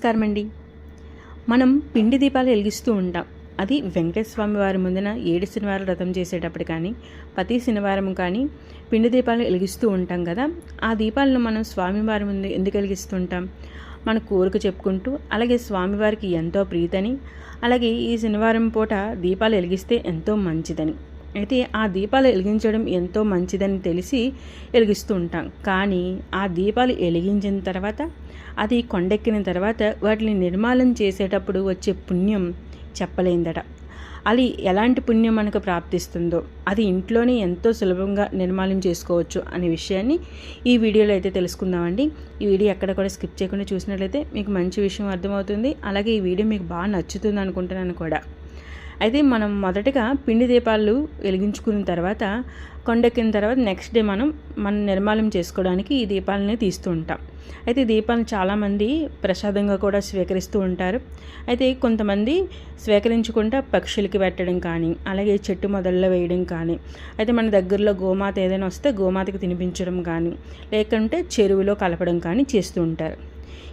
నమస్కారమండి మనం పిండి దీపాలు వెలిగిస్తూ ఉంటాం. అది వెంకటేశ్వమి వారి ముందున ఏడు శనివారం వ్రతం చేసేటప్పుడు కానీ ప్రతి శనివారం కానీ పిండి దీపాలు వెలిగిస్తూ ఉంటాం కదా. ఆ దీపాలను మనం స్వామివారి ముందు ఎందుకు వెలిగిస్తుంటాం మన కోరిక చెప్పుకుంటూ అలాగే స్వామివారికి ఎంతో ప్రీతని అలాగే ఈ శనివారం పూట దీపాలు వెలిగిస్తే ఎంతో మంచిదని. అయితే ఆ దీపాలు వెలిగించడం ఎంతో మంచిదని తెలిసి వెలిగిస్తూ ఉంటాం. కానీ ఆ దీపాలు వెలిగించిన తర్వాత అది కొండెక్కిన తర్వాత వాటిని నిర్మాణం చేసేటప్పుడు వచ్చే పుణ్యం చెప్పలేందట. అది ఎలాంటి పుణ్యం మనకు ప్రాప్తిస్తుందో అది ఇంట్లోనే ఎంతో సులభంగా నిర్మాణం చేసుకోవచ్చు అనే విషయాన్ని ఈ వీడియోలో అయితే తెలుసుకుందామండి. ఈ వీడియో ఎక్కడ కూడా స్కిప్ చేయకుండా చూసినట్లయితే మీకు మంచి విషయం అర్థమవుతుంది. అలాగే ఈ వీడియో మీకు బాగా నచ్చుతుంది అనుకుంటున్నాను కూడా. అయితే మనం మొదటగా పిండి దీపాలు వెలిగించుకున్న తర్వాత కొండెక్కిన తర్వాత నెక్స్ట్ డే మనం మన నిర్మాణం చేసుకోవడానికి ఈ దీపాలని తీస్తూ ఉంటాం. అయితే ఈ దీపాలను చాలామంది ప్రసాదంగా కూడా స్వీకరిస్తూ ఉంటారు. అయితే కొంతమంది స్వీకరించుకుంటా పక్షులకి పెట్టడం కానీ అలాగే చెట్టు మొదల్లో వేయడం కానీ అయితే మన దగ్గరలో గోమాత ఏదైనా వస్తే గోమాతకి తినిపించడం కానీ లేకుంటే చెరువులో కలపడం కానీ చేస్తూ ఉంటారు.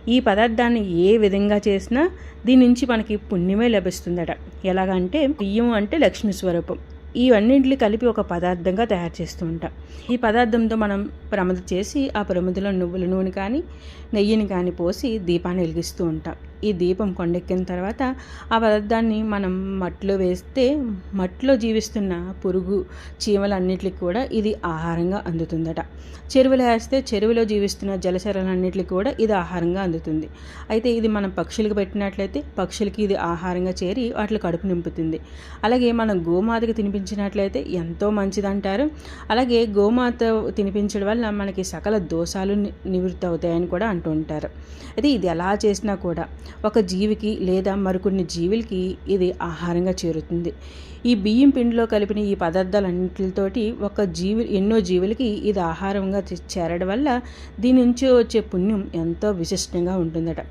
ఈ పదార్థాన్ని ఏ విధంగా చేసినా దీని నుంచి మనకి పుణ్యమే లభిస్తుందట. ఎలాగంటే బియ్యం అంటే లక్ష్మీ స్వరూపం. ఇవన్నింటిని కలిపి ఒక పదార్థంగా తయారు చేస్తూ ఉంటాం. ఈ పదార్థంతో మనం ప్రమద చేసి ఆ ప్రమదలో నువ్వుల నూనె కానీ నెయ్యిని కానీ పోసి దీపాన్ని వెలిగిస్తూ ఉంటాం. ఈ దీపం కొండెక్కిన తర్వాత ఆ పదార్థాన్ని మనం మట్టిలో వేస్తే మట్టిలో జీవిస్తున్న పురుగు చీమలన్నిటికి కూడా ఇది ఆహారంగా అందుతుందట. చెరువులో వేస్తే చెరువులో జీవిస్తున్న జలచరాలన్నిటికి కూడా ఇది ఆహారంగా అందుతుంది. అయితే ఇది మనం పక్షులకు పెట్టినట్లయితే పక్షులకి ఇది ఆహారంగా చేరి వాటికి కడుపు నింపుతుంది. అలాగే మనం గోమాతకి తినిపించినట్లయితే ఎంతో మంచిదంటారు. అలాగే గోమాత తినిపించడం వల్ల మనకి సకల దోషాలు నివృత్తి అవుతాయని కూడా అంటూ ఉంటారు. అయితే ఇది ఎలా చేసినా కూడా ఒక జీవికి లేదా మరికొన్ని జీవులకి ఇది ఆహారంగా చేరుతుంది. ఈ బియ్యం పిండిలో కలిపిన ఈ పదార్థాలన్నింటితోటి ఒక జీవి ఎన్నో జీవులకి ఇది ఆహారంగా చేరడం వల్ల దీని నుంచి వచ్చే పుణ్యం ఎంతో విశిష్టంగా ఉంటుందట.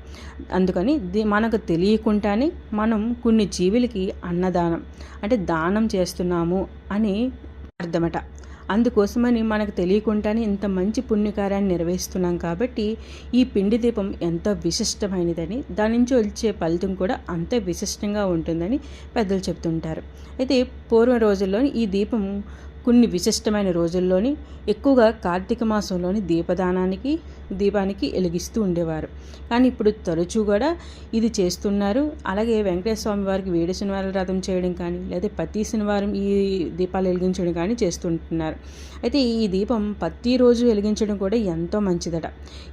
అందుకని మనకు తెలియకుండానే మనం కొన్ని జీవులకి అన్నదానం అంటే దానం చేస్తున్నాము అని అర్థమట. అందుకోసమని మనకు తెలియకుండానే ఇంత మంచి పుణ్యకార్యాన్ని నిర్వహిస్తున్నాం కాబట్టి ఈ పిండి దీపం ఎంతో విశిష్టమైనదని దాని నుంచి వచ్చే ఫలితం కూడా అంతే విశిష్టంగా ఉంటుందని పెద్దలు చెప్తుంటారు. అయితే పూర్వ రోజుల్లో ఈ దీపం కొన్ని విశిష్టమైన రోజుల్లోని ఎక్కువగా కార్తీక మాసంలోని దీపదానానికి దీపానికి వెలిగిస్తూ ఉండేవారు. కానీ ఇప్పుడు తరచూ కూడా ఇది చేస్తున్నారు. అలాగే వెంకటేశ్వర స్వామి వారికి వేడి శనివారం రథం చేయడం కానీ లేదా ప్రతి శనివారం ఈ దీపాలు వెలిగించడం కానీ చేస్తుంటున్నారు. అయితే ఈ దీపం ప్రతిరోజు వెలిగించడం కూడా ఎంతో మంచిదట.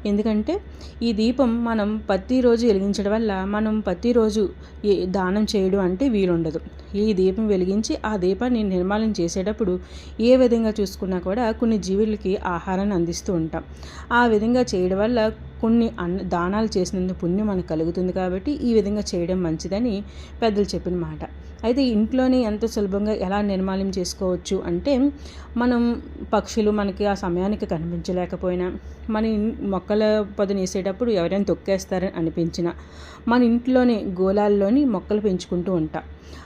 ఎందుకంటే ఈ దీపం మనం ప్రతిరోజు వెలిగించడం వల్ల మనం ప్రతిరోజు దానం చేయడం అంటే వీలుండదు. ఈ దీపం వెలిగించి ఆ దీపాన్ని నిర్మాణం చేసేటప్పుడు ఏ విధంగా చూసుకున్నా కూడా కొన్ని జీవులకి ఆహారాన్ని అందిస్తూ ఉంటాం. ఆ విధంగా చేయడం వల్ల కొన్ని అన్న దానాలు చేసినందుకు పుణ్యం మనకు కలుగుతుంది కాబట్టి ఈ విధంగా చేయడం మంచిదని పెద్దలు చెప్పిన మాట. అయితే ఇంట్లోనే ఎంత సులభంగా ఎలా నిర్మాణం చేసుకోవచ్చు అంటే మనం పక్షులు మనకి ఆ సమయానికి కనిపించలేకపోయినా మన మొక్కల పొదను వేసేటప్పుడు ఎవరైనా తొక్కేస్తారని అనిపించిన మన ఇంట్లోనే గోళాల్లోని మొక్కలు పెంచుకుంటూ ఉంటాం.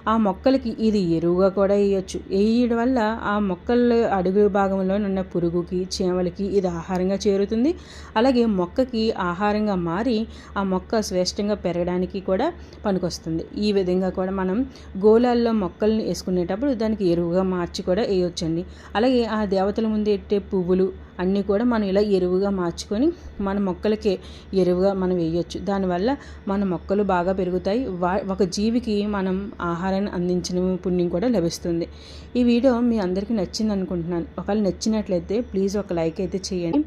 ఆ మొక్కలకి ఇది ఎరువుగా కూడా వేయచ్చు. వేయడం వల్ల ఆ మొక్కల అడుగు భాగంలో ఉన్న పురుగుకి చీమలకి ఇది ఆహారంగా చేరుతుంది. అలాగే మొక్కకి ఆహారంగా మారి ఆ మొక్క శ్రేష్టంగా పెరగడానికి కూడా పనికొస్తుంది. ఈ విధంగా కూడా మనం గోళాల్లో మొక్కల్ని వేసుకునేటప్పుడు దానికి ఎరువుగా మార్చి కూడా వేయొచ్చండి. అలాగే ఆ దేవతల ముందు ఎట్టే పువ్వులు అన్నీ కూడా మనం ఇలా ఎరువుగా మార్చుకొని మన మొక్కలకే ఎరువుగా మనం వేయొచ్చు. దానివల్ల మన మొక్కలు బాగా పెరుగుతాయి. వా ఒక జీవికి మనం ఆహారాన్ని అందించిన పుణ్యం కూడా లభిస్తుంది. ఈ వీడియో మీ అందరికీ నచ్చింది అనుకుంటున్నాను ఒకవేళ నచ్చినట్లయితే ప్లీజ్ ఒక లైక్ అయితే చేయండి.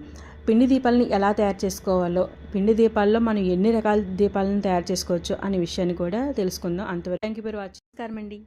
పిండి దీపాలని ఎలా తయారు చేసుకోవాలో పిండి దీపాల్లో మనం ఎన్ని రకాల దీపాలను తయారు చేసుకోవచ్చు అనే విషయాన్ని కూడా తెలుసుకుందాం. అంతవరకు థ్యాంక్ యూ ఫర్ వాచింగ్ అండి